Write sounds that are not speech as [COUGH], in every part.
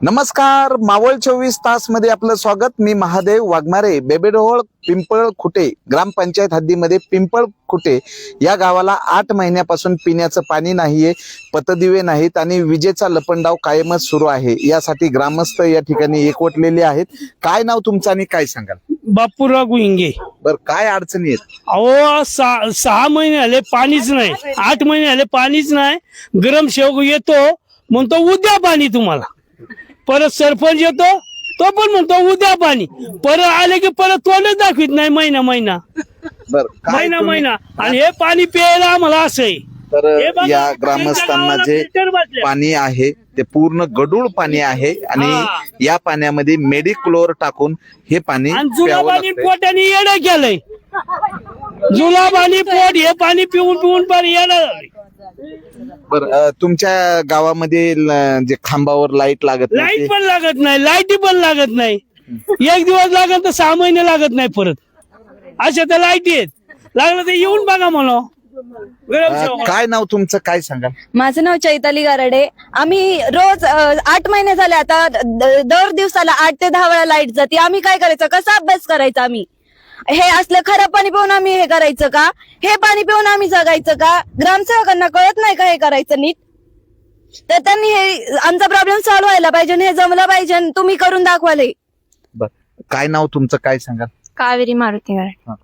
नमस्कार मावळ चोवीस तासमध्ये आपलं स्वागत. मी महादेव वाघमारे बेबेडोळ पिंपळ खुटे ग्रामपंचायत हद्दीमध्ये पिंपळ खुटे या गावाला आठ महिन्यापासून पिण्याचं पाणी नाहीये पतदिवे नाहीत आणि विजेचा लपंडाव कायमच सुरू आहे. यासाठी ग्रामस्थ या ठिकाणी एकवटलेले आहेत. काय नाव तुमचं आणि काय सांगाल? बापूराव गुंगे बर काय अडचणी आहेत? अहो सहा सहा महिने आले पाणीच नाही. आठ महिने आले पाणीच नाही. गरम शेवग येतो. म्हणतो उद्या पाणी तुम्हाला. परत सरपंच येतो तो पण म्हणतो उद्या पाणी परत आले की परत तोंडच दाखवित नाही महिना महिना बर काय महिना तुम्ही- महिना आणि हे पाणी प्यायला आम्हाला असं आहे तर बघा, या त्यांच्या ग्रामस्थांना गावाला जे. पाणी आहे ते पूर्ण गडूळ पाणी आहे आणि. या पाण्यामध्ये मेडिक्लोर टाकून हे पाणी आणि प्यावं जुलाबानी लागतंय. पोटाने येडं केलंय जुलाबानी पोट हे पाणी पिऊन पिऊन पाणी येडं झालंय. बरं तुमच्या गावामध्ये ल- जे खांबावर लाइट लागत नाही लाइट ते- पण लागत नाही लाईटी पण लागत नाही. एक दिवस लागत तर सहा महिने लागत नाही परत. अशा तर लाईटी आहेत. लागलं तर येऊन बघा अं, शेवगा. काय नाव तुमचं? काय सांगा माझं नाव चैताली गारडे. आम्ही रोज अ, आठ महिने झाले आता द- दर दिवसाला आठ ते दहा वेळा लाइट जाते. आम्ही काय करायचं? कसा अभ्यास करायचा आम्ही? हे असलं खराब पाणी पिऊन आम्ही हे करायचं का? हे पाणी पिऊन आम्ही जगायचं का? ग्रामसेवकांना कळत नाही का हे करायचं नीट? तर त्यांनी हे आमचा प्रॉब्लेम सॉल्व्ह व्हायला पाहिजे आणि हे जमलं पाहिजे आणि तुम्ही करून दाखवाले. काय नाव तुमचं? काय सांगा कावेरी मारुती हा.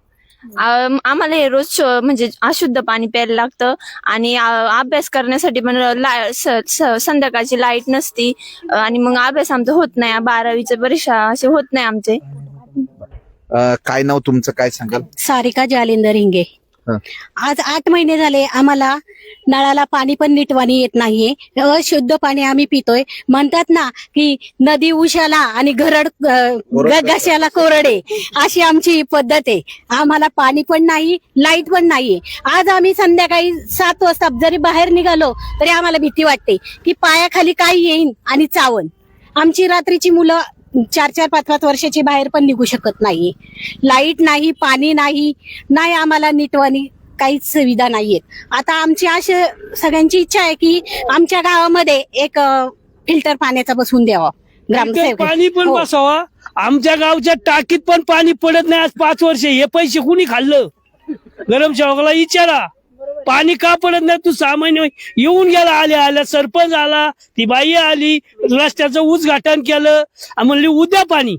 आम- आम्हाला हे रोज श- म्हणजे अशुद्ध पाणी प्यायला लागतं आणि आ- अभ्यास करण्यासाठी पण ला- स- स- संध्याकाळची लाइट नसती. आणि मग अभ्यास आमचा होत नाही. बारावीचे परीक्षा असे होत नाही आमचे. अं, काय नाव तुमचं? काय सांगाल? सारिका जालिंदर हिंगे. हं. आज आठ महिने झाले आम्हाला नळाला पाणी पण नीटवाणी येत नाहीये. अशुद्ध पाणी आम्ही पितोय. म्हणतात ना की नदी उशाला आणि घरड अ, ग- घशाला कोरडे. अशी आमची पद्धत आहे. आम्हाला पाणी पण नाही लाइट पण नाहीये. आज आम्ही संध्याकाळी सात वाजता जरी बाहेर निघालो तरी आम्हाला भीती वाटते की पायाखाली काय येईन आणि चावन. आमची रात्रीची मुलं चार चार पाच पाच वर्षाची बाहेर पण निघू शकत नाही. लाइट नाही पाणी नाही नाही आम्हाला नीटवाणी काहीच सुविधा नाहीयेत. आता आमची अशी सगळ्यांची इच्छा आहे की आमच्या गावामध्ये एक फिल्टर पाण्याचा बसवून द्यावा. ग्रामसेवक. पाणी पण हो. बसावा. आमच्या गावच्या टाकीत पण पाणी पडत नाही. आज पाच वर्ष हे पैसे कुणी खाल्लं? गरम शेवगाला विचारा. पाणी का पडत नाही? तू महिने येऊन गेला आल्या आल्या सरपंच आला ती बाई आली रस्त्याचं उद्घाटन केलं आणि म्हणली उद्या पाणी.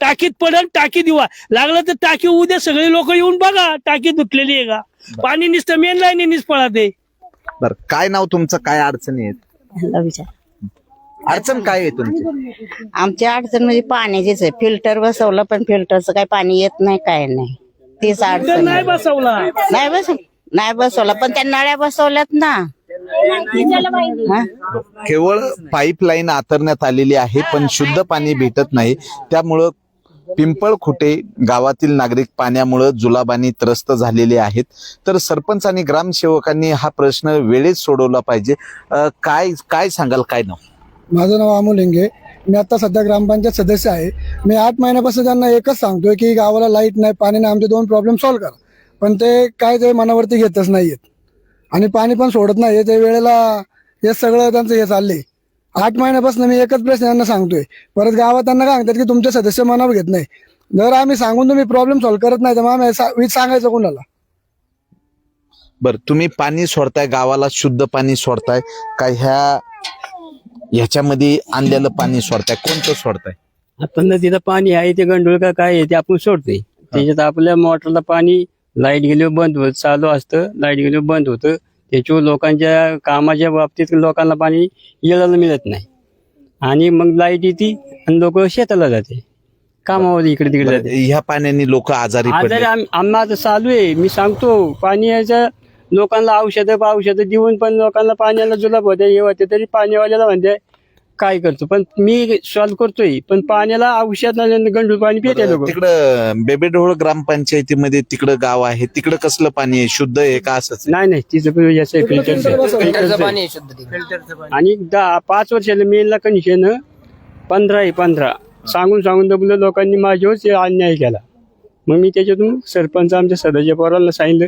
टाकीत पडल टाकी दिवा. लागलं तर टाकी उद्या सगळे लोक येऊन बघा टाकी धुतलेली आहे का? पाणी नुसतं मेन लाईन निष्फळा ते बर काय नाव तुमचं? काय अडचणी आहेत? अडचण काय आहे तुमची? आमची अडचण म्हणजे पाण्याचीच आहे. फिल्टर बसवलं पण फिल्टरचं काही पाणी येत नाही काय नाही. तीच तर अडचण नाही आहे. बसवला. नाही बस नाही बसवलं पण त्या नळ्या बसवल्यात ना. हा? केवळ पाईपलाईन आतरण्यात आलेली आहे पण शुद्ध पाणी भेटत नाही. त्यामुळं पिंपळ खुटे गावातील नागरिक पाण्यामुळं जुलाबानी त्रस्त झालेले आहेत. तर सरपंच आणि ग्रामसेवकांनी हा प्रश्न वेळेत सोडवला पाहिजे. अं, काय काय सांगाल काय नाव? माझं नाव अमोल हिंगे. मी आता सध्या ग्रामपंचायत सदस्य आहे. मी आठ महिन्यापासून त्यांना एकच सांगतोय की गावाला लाइट नाही पाणी नाही आमचे दोन प्रॉब्लेम सॉल्व्ह करा. पण ते काय ते मनावरती घेतच नाहीयेत. आणि पाणी पण सोडत नाही ते वेळेला हे सगळं त्यांचं हे चाललंय. आठ महिन्यापासून मी एकच प्रश्न यांना सांगतोय. परत गावात त्यांना काय सांगतात की तुमचे सदस्य मनावर घेत नाही. जर आम्ही सांगून तुम्ही प्रॉब्लेम सॉल्व्ह करत नाही तर मग आम्ही सा- वीज सांगायचं कोणाला? बर तुम्ही पाणी सोडताय गावाला शुद्ध पाणी सोडताय काय ह्या ह्याच्यामध्ये आणलेलं पाणी सोडताय कोणतं सोडताय? आता नदीला पाणी आहे ते गंडोळ का काय आहे ते आपण सोडते त्याच्यात आपल्या मोटरला पाणी लाइट गेल्यावर बंद होत चालू असतं लाइट गेल्यावर बंद होतं. त्याच्यावर लोकांच्या कामाच्या बाबतीत लोकांना पाणी येळाला मिळत नाही. आणि मग लाइट येते आणि लोक शेताला जाते. कामावर इकडे तिकडे जाते. ह्या पाण्याने लोक आजारी आजारी पडले आम- आम्हा आता चालू आहे. मी सांगतो पाणी यायचं लोकांना औषधं औषधं देऊन पण लोकांना पाण्याला जुलाब होते हे होते तरी पाणीवाल्याला म्हणते काय करतो? पण मी सॉल्व्ह करतोय पण पाण्याला औषध गंडूळ पाणी पिते लोक. तिकडं बेबेढोळ ग्रामपंचायतीमध्ये तिकडं गाव आहे तिकडं कसलं पाणी आहे? शुद्ध आहे का असंच? नाही नाही तिचं पण याचं आहे, फिल्टरचं आहे. आणि दहा पाच वर्षाला मेनला कंडिशन पंधरा आहे पंधरा. सांगून सांगून दबलं लोकांनी माझ्यावरच अन्याय केला. मग मी त्याच्यातून सरपंच आमच्या सदस्य पोराला सांगितलं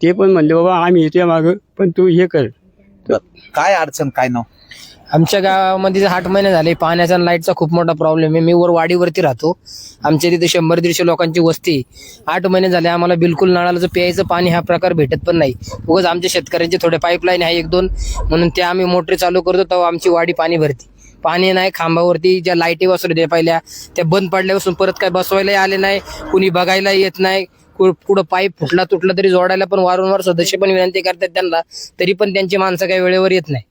ते पण म्हणले बाबा आम्ही येतोय मागं पण तू हे कर. काय अडचण काय नाव? आमच्या गावामध्ये जर आठ महिने झाले पाण्याचा आणि लाईटचा खूप मोठा प्रॉब्लेम आहे. मी वर वाडीवरती राहतो. आमच्या तिथे शंभर दीडशे लोकांची वस्ती आठ महिने झाले आम्हाला बिलकुल नळाला प्यायचं पाणी हा प्रकार भेटत पण नाही. उगाच आमच्या शेतकऱ्यांचे थोडे पाईपलाईन आहे एक दोन. म्हणून ते आम्ही मोटरी चालू करतो तेव्हा आमची वाडी पाणी भरती. पाणी नाही खांबावरती ज्या लाईटी बसवल्या त्या पहिल्या त्या बंद पडल्यापासून परत काय बसवायलाही आले नाही कुणी बघायला येत नाही. कु- कुठं पाईप फुटला तुटला तरी जोडायला पण वारंवार सदस्य पण विनंती करतात त्यांना तरी पण त्यांची माणसं काही वेळेवर येत नाही.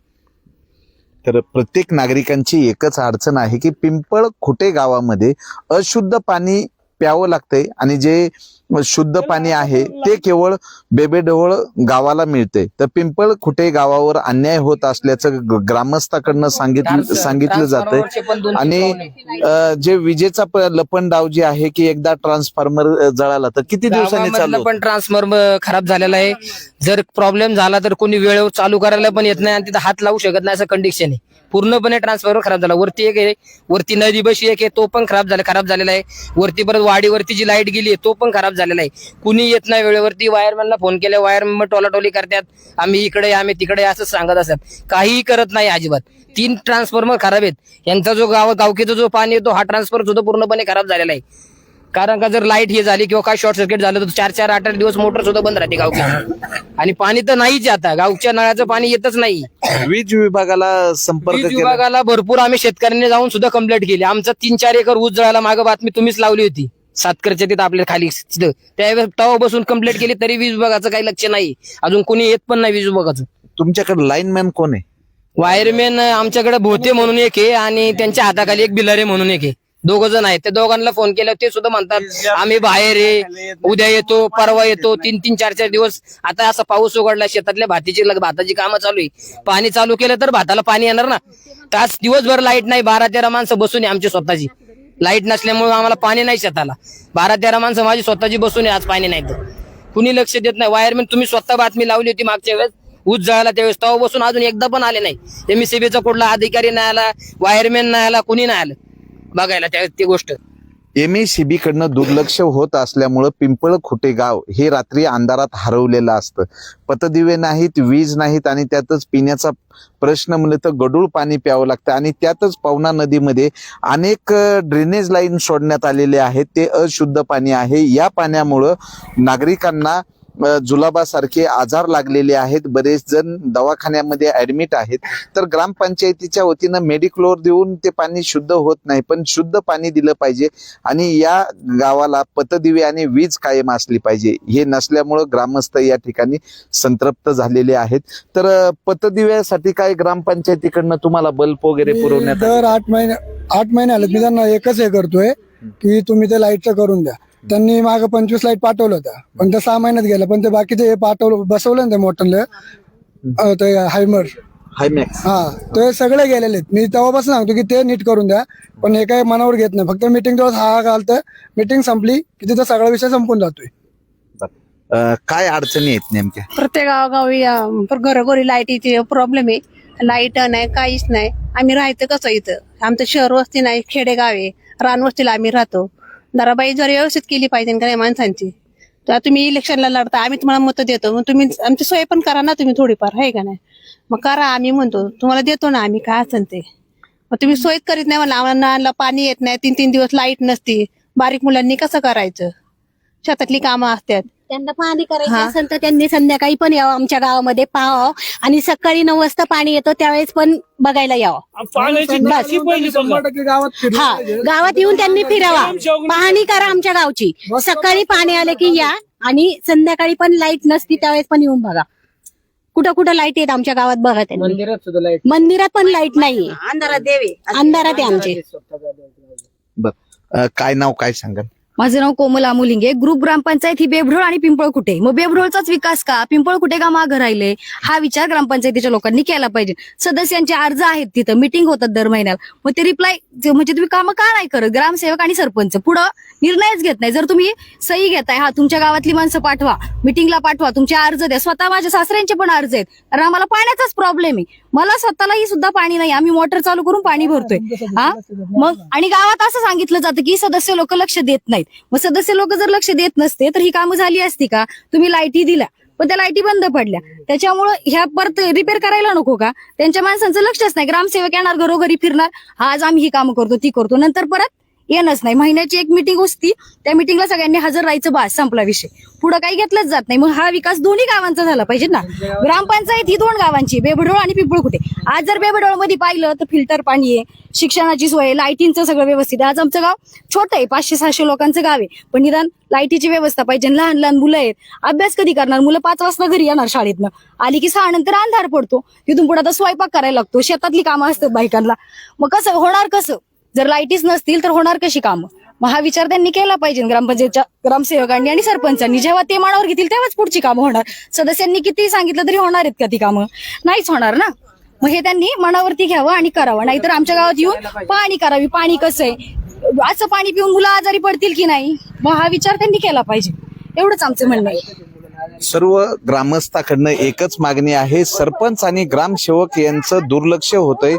तर प्रत्येक नागरिकांची एकच अडचण आहे की पिंपळ खुटे गावामध्ये अशुद्ध पाणी प्यावं लागतंय. आणि जे शुद्ध पाणी आहे ते केवळ बेबेढवळ गावाला मिळते. तर पिंपळ खुटे गावावर अन्याय होत असल्याचं ग्रामस्थाकडनं सांगितलं सांगितलं दोन आणि जे विजेचा प- लपंडाव जे आहे की एकदा ट्रान्सफॉर्मर जळाला तर किती दिवसांनी चालू पण ट्रान्सफॉर्मर खराब झालेला आहे. जर प्रॉब्लेम झाला तर कोणी वेळेवर चालू करायला पण येत नाही आणि तिथं हात लावू शकत नाही असं कंडिशन आहे. पूर्णपणे ट्रान्सफॉर्मर खराब झाला. वरती एक आहे वरती नदी बशी एक आहे तो पण खराब झाला खराब झालेला आहे. वरती परत वाडीवरती जी लाइट गेली आहे तो पण खराब झालेला आहे. कुणी येत नाही वेळेवरती. वायरमॅनला फोन केला वायरमॅन टोलाटोली करतात. आम्ही इकडे आम्ही तिकडे असं सांगत असतात. काहीही करत नाही अजिबात. तीन ट्रान्सफॉर्मर खराब आहेत. यांचा जो गाव गावकीचा जो पाणी आहे तो हा ट्रान्सफॉर्मर सुद्धा पूर्णपणे खराब झालेला आहे. कारण का जर लाइट हे झाली किंवा काय शॉर्ट सर्किट झालं तर चार चार आठ आठ दिवस मोटर सुद्धा बंद राहते गावची आणि पाणी तर नाहीच आता. गावच्या नळाचं पाणी येतच नाही. वीज विभागाला संपर्क वीज केला. विभागाला भरपूर आम्ही शेतकऱ्यांनी जाऊन सुद्धा कंप्लेंट केली. आमचा तीन चार एकर ऊस जळायला मागं बातमी तुम्हीच लावली होती. सातकरच्या तिथं आपल्या खाली तिथं. त्यावेळेस तवा बसून कंप्लेंट केली तरी वीज विभागाचं काही लक्ष नाही. अजून कोणी येत पण नाही वीज विभागाचं तुमच्याकडे लाईनमॅन कोण आहे? वायरमॅन आमच्याकडे भोते म्हणून एक आहे आणि त्यांच्या हाताखाली एक बिलारे म्हणून एक आहे. दोघ जण आहेत. त्या दोघांना फोन केला ते सुद्धा म्हणतात आम्ही बाहेर आहे. उद्या येतो परवा येतो तीन तीन चार चार दिवस. आता असा पाऊस उघडला शेतातल्या भातीची भाताची कामं चालू आहे. पाणी चालू केलं तर भाताला पाणी येणार ना. तास दिवसभर लाइट नाही बारा तेरा माणसं बसून आमची स्वतःची. लाइट नसल्यामुळे आम्हाला पाणी नाही शेताला. बारा तेरा माणसं माझी स्वतःची बसून आज पाणी नाही तर. कुणी लक्ष देत नाही. वायरमॅन तुम्ही स्वतः बातमी लावली होती मागच्या वेळेस? ऊस जळाला त्यावेळेस. तेव्हा बसून अजून एकदा पण आले नाही. एमसीबीचा कुठला अधिकारी नाही आला वायरमॅन नाही आला कुणी नाही आलं? बघायला त्या ती गोष्ट. एम ए सी कडनं दुर्लक्ष होत असल्यामुळं पिंपळ खुटे गाव हे रात्री अंधारात हरवलेलं असतं. पतदिवे नाहीत वीज नाहीत आणि त्यातच पिण्याचा प्रश्न म्हणलं तर गडूळ पाणी प्यावं लागतं आणि त्यातच पवना नदीमध्ये अनेक ड्रेनेज लाईन सोडण्यात आलेले आहेत. ते अशुद्ध पाणी आहे. या पाण्यामुळं नागरिकांना जुलाबासारखे आजार लागलेले आहेत बरेच जण दवाखान्यामध्ये ऍडमिट आहेत. तर ग्रामपंचायतीच्या वतीनं मेडिक्लोर देऊन ते पाणी शुद्ध होत नाही पण शुद्ध पाणी दिलं पाहिजे आणि या गावाला पतदिवे आणि वीज कायम असली पाहिजे. हे नसल्यामुळं ग्रामस्थ या ठिकाणी संतप्त झालेले आहेत. तर पतदिव्यासाठी काय ग्रामपंचायतीकडनं तुम्हाला बल्ब वगैरे पुरवण्यात? दर आठ महिने आठ महिने आले मी त्यांना एकच हे करतोय की तुम्ही ते लाईटचं करून द्या. त्यांनी माग पंचवीस लाइट पाठवलं होतं पण ते सहा महिन्यात गेलं पण ते बाकीचे हे पाठवलं बसवलं ना ते मोटरले. ते हायमर हायमॅक्स हा ते सगळे गेलेले आहेत. मी तेव्हापासून सांगतो की ते नीट करून द्या. पण हे काही मनावर घेत नाही. फक्त मिटिंग दिवस हा घालतं मिटिंग संपली की तिथं सगळा विषय संपून जातोय. अ, काय अडचणी आहेत नेमक्या? प्रत्येक गावोगावी अं, घरोघरी लाईटीचे प्रॉब्लेम आहे. लाइट नाही काहीच नाही. आम्ही राहायचं कसं इथं? आमचं शहर वस्ती नाही खेडेगाव आहे. रानवस्तीला आम्ही राहतो. दराबाई जर व्यवस्थित केली पाहिजे का नाही माणसांची तर तुम्ही इलेक्शनला लढता आम्ही तुम्हाला मतं देतो. मग तुम्ही आमची सोय पण करा ना तुम्ही थोडीफार आहे का नाही? मग करा आम्ही म्हणतो तुम्हाला देतो ना आम्ही काय असेल ते? मग तुम्ही सोयच करीत नाही मला आम्हाला पाणी येत नाही तीन तीन दिवस लाइट नसती बारीक मुलांनी कसं करायचं? शेतातली कामं असतात. त्यांना पाणी करायचं. असेल तर त्यांनी संध्याकाळी पण यावं आमच्या गावामध्ये पाहावं. आणि सकाळी नऊ वाजता पाणी येतं त्यावेळेस पण बघायला यावं. पाण्याची टाकी पहिली बघा. शंभर टक्के गावात फिरलं हा पाहिजे. गावात येऊन त्यांनी फिरावा. पाहणी करा आमच्या गावची. सकाळी पाणी आले की या आणि संध्याकाळी पण लाइट नसती त्यावेळेस पण येऊन बघा. कुठं कुठं लाइट येत आमच्या गावात बघा त्यांनी. मंदिरात सुद्धा लाइट मंदिरात पण लाइट नाहीये. अंधारात देवे अंधारात आहे आमचे बर. अ, काय नाव काय सांगाल? माझं नाव कोमल आमुलिंगे ग्रुप ग्रामपंचायत ही बेभरोळ आणि पिंपळकुटे मग बेभरोळचाच विकास का? पिंपळकुटे का मागं राहिले? हा विचार ग्रामपंचायतीच्या लोकांनी केला पाहिजे. सदस्यांचे अर्ज आहेत तिथं. मिटिंग होतात दर महिन्याला. मग ते रिप्लाय म्हणजे तुम्ही कामं का नाही करत? ग्रामसेवक आणि सरपंच. पुढं निर्णयच घेत नाही. जर तुम्ही सही घेताय हा तुमच्या गावातली माणसं पाठवा. मिटिंगला पाठवा. तुमचे अर्ज द्या. स्वतः माझ्या सासऱ्यांचे पण अर्ज आहेत. कारण आम्हाला पाण्याचाच प्रॉब्लेम आहे. मला स्वतःलाही सुद्धा पाणी नाही. आम्ही मोटर चालू करून पाणी भरतोय. हा? मग? आणि गावात असं सांगितलं जातं की सदस्य लोक लक्ष देत नाहीत. मग सदस्य लोक जर लक्ष देत नसते तर ही कामं झाली असती का? तुम्ही लाईटी दिल्या पण त्या लाईटी बंद पडल्या. त्याच्यामुळं ह्या परत रिपेअर करायला नको का? त्यांच्या माणसांचं लक्षच नाही. ग्रामसेवक येणार घरोघरी फिरणार. आज आम्ही ही कामं करतो ती करतो. नंतर परत येणंच नाही. महिन्याची एक मिटिंग असती त्या मिटिंगला सगळ्यांनी हजर राहायचं बास संपला विषय. पुढे काही घेतलंच जात नाही. मग हा विकास दोन्ही गावांचा झाला पाहिजे ना. ग्रामपंचायत ही दोन गावांची बेबडोळ आणि पिंपळकुटे आज जर बेबडोळमध्ये पाहिलं तर फिल्टर पाणी आहे शिक्षणाची सोय लाईटींचं सगळं व्यवस्थित आज आमचं गाव छोटं आहे पाचशे सहाशे लोकांचं गाव आहे. पण निदान लाईटीची व्यवस्था पाहिजे. लहान लहान मुलं आहेत. अभ्यास कधी करणार? मुलं पाच वाजता घरी येणार शाळेतनं. आली की सहा नंतर अंधार पडतो. तिथून पुढे आता स्वयंपाक करायला लागतो. शेतातली कामं असतात बायकांना. मग कसं? होणार कसं? जर लाईटीच नसतील तर होणार कशी कामं? मग हा विचार त्यांनी केला पाहिजे. ग्रामपंचायतच्या ग्रामसेवकांनी आणि सरपंचांनी. जेव्हा ते मानावर घेतील तेव्हाच पुढची कामं होणार. सदस्यांनी किती सांगितलं तरी होणार आहेत का ती कामं? नाहीच होणार ना. मग हे त्यांनी मनावरती घ्यावं आणि करावं. नाहीतर आमच्या गावात येऊन पाणी करावी. पाणी कसं आहे? असं पाणी पिऊन मुलं आजारी पडतील की नाही? मग हा विचार त्यांनी केला पाहिजे. एवढंच आमचं म्हणणं आहे. सर्व ग्रामस्थाकडनं एकच मागणी आहे. सरपंच आणि ग्रामसेवक यांचं दुर्लक्ष होतंय.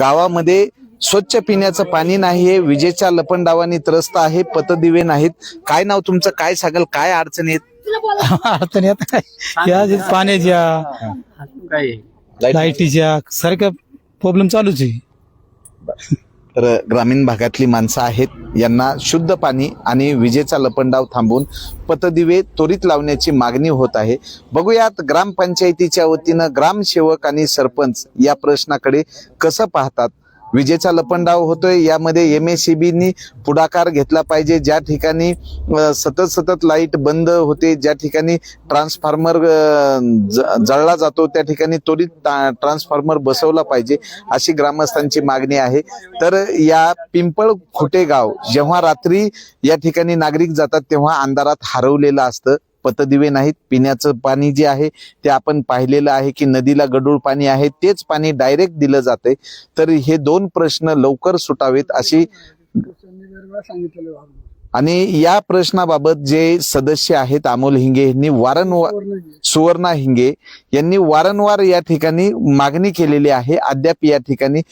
गावामध्ये स्वच्छ पिण्याचं पाणी नाहीये विजेच्या लपंडावानी त्रस्त आहे पतदिवे नाहीत. काय नाव तुमचं? काय सांगाल? काय अडचणी आहेत [LAUGHS] अडचण येत नाही. या जे पाण्याच्या काय लाईटीच्या सारख्या प्रॉब्लेम चालूच आहे. तर ग्रामीण भागातली माणसं आहेत यांना शुद्ध पाणी आणि विजेचा लपंडाव थांबवून पतदिवे त्वरित लावण्याची मागणी होत आहे. बघूयात ग्रामपंचायतीच्या वतीनं ग्रामसेवक आणि सरपंच या प्रश्नाकडे कसं पाहतात. विजेचा लपंडाव होतोय. यामध्ये एम एस सी बीनी पुढाकार घेतला पाहिजे. ज्या ठिकाणी सतत सतत लाइट बंद होते ज्या ठिकाणी ट्रान्सफॉर्मर ज- जळला जातो त्या ठिकाणी त्वरित ट्रान्सफॉर्मर बसवला पाहिजे अशी ग्रामस्थांची मागणी आहे. तर या पिंपळ खोटे गाव जेव्हा रात्री या ठिकाणी नागरिक जातात तेव्हा अंधारात हरवलेलं असतं. पतदिवे नाहीत. पिण्याचं पाणी जे आहे ते आपण पाहिलेलं आहे की नदीला गडूळ पाणी आहे तेच पाणी डायरेक्ट दिलं जाते तर हे दोन प्रश्न लवकर सुटावेत अशी आणि या प्रश्नाबाबत जे सदस्य आहेत अमोल हिंगे यांनी वारंवार सुवर्णा हिंगे यांनी वारंवार या ठिकाणी मागणी केलेली आहे. अद्याप या ठिकाणी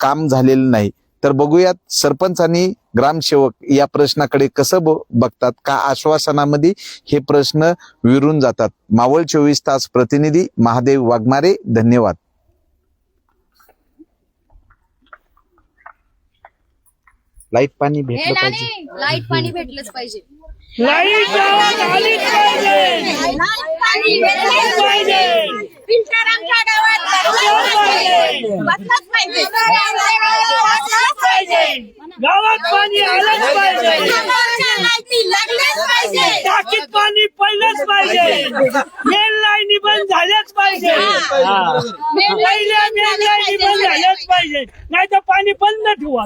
काम झालेलं नाही. तर बघूयात सरपंच आणि ग्रामसेवक या प्रश्नाकडे कसं ब- बघतात का आश्वासनामध्ये हे प्रश्न विरून जातात. मावळ चोवीस तास प्रतिनिधी महादेव वाघमारे धन्यवाद. लाइट पाणी भेटलं पाहिजे. लाइट पाणी भेटलंच पाहिजे. लाइट गावात पाहिजे गावात पाणी आलंच पाहिजे. टाकीत पाणी पडलंच पाहिजे. मेन लाईनी बंद झाल्याच पाहिजे. पहिल्या मेन लाईनी बंद झाल्याच पाहिजे. नाही तर पाणी बंद ठेवा.